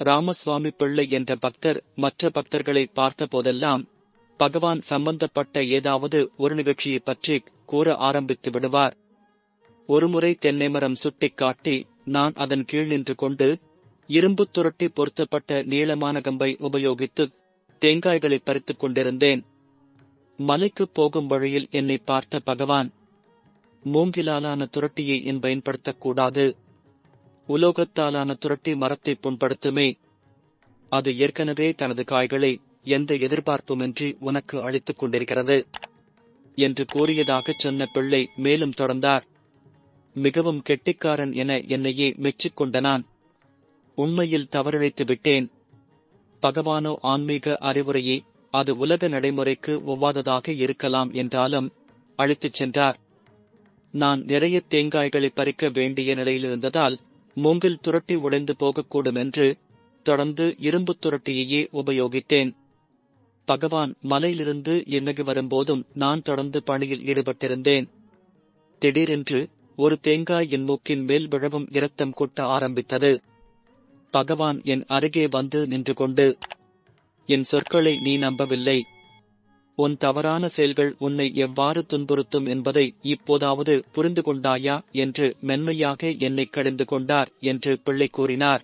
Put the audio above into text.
ராமசுவாமி பிள்ளை என்ற பக்தர் மற்ற பக்தர்களை பார்த்த போதெல்லாம் பகவான் சம்பந்தப்பட்ட ஏதாவது ஒரு நிகழ்ச்சியை பற்றி கூற ஆரம்பித்து விடுவார். ஒருமுறை தென்னை மரம் சுட்டிக் காட்டி நான் அதன் கீழ் நின்று கொண்டு இரும்பு துரட்டி பொருத்தப்பட்ட நீளமான கம்பை உபயோகித்து தேங்காய்களை பறித்துக் கொண்டிருந்தேன். மலைக்கு போகும் வழியில் என்னை பார்த்த பகவான் மூங்கிலாலான துரட்டியை என் பயன்படுத்தக்கூடாது உலோகத்தாலான துரட்டி மரத்தை புண்படுத்துமே. அது ஏற்கனவே தனது காய்களை எந்த எதிர்பார்ப்புமின்றி உனக்கு அழித்துக் கொண்டிருக்கிறது என்று கூறியதாகச் சொன்ன பிள்ளை மேலும் தொடர்ந்தார். மிகவும் கெட்டிக்காரன் என என்னையே மெச்சிக் நான் உண்மையில் தவறிழைத்து விட்டேன். பகவானோ ஆன்மீக அறிவுரையே அது உலக நடைமுறைக்கு ஒவ்வாததாக இருக்கலாம் என்றாலும் அழைத்துச் சென்றார். நான் நிறைய தேங்காய்களை பறிக்க வேண்டிய நிலையில் இருந்ததால் மூங்கில் துரட்டி உடைந்து போகக்கூடும் என்று தொடர்ந்து இரும்பு துரட்டியையே உபயோகித்தேன். பகவான் மலையிலிருந்து இறங்கி வரும்போதும் நான் தொடர்ந்து பணியில் ஈடுபட்டிருந்தேன். திடீரென்று ஒரு தேங்காய் என் மூக்கின் மேல் விழவும் இரத்தம் கொட்ட ஆரம்பித்தது. பகவான் என் அருகே வந்து நின்று கொண்டு என் சொற்களை நீ நம்பவில்லை. உன் தவறான செயல்கள் உன்னை எவ்வாறு துன்புறுத்தும் என்பதை இப்போதாவது புரிந்து கொண்டாயா என்று மென்மையாக என்னை கடிந்து கொண்டார் என்று பிள்ளை கூறினார்.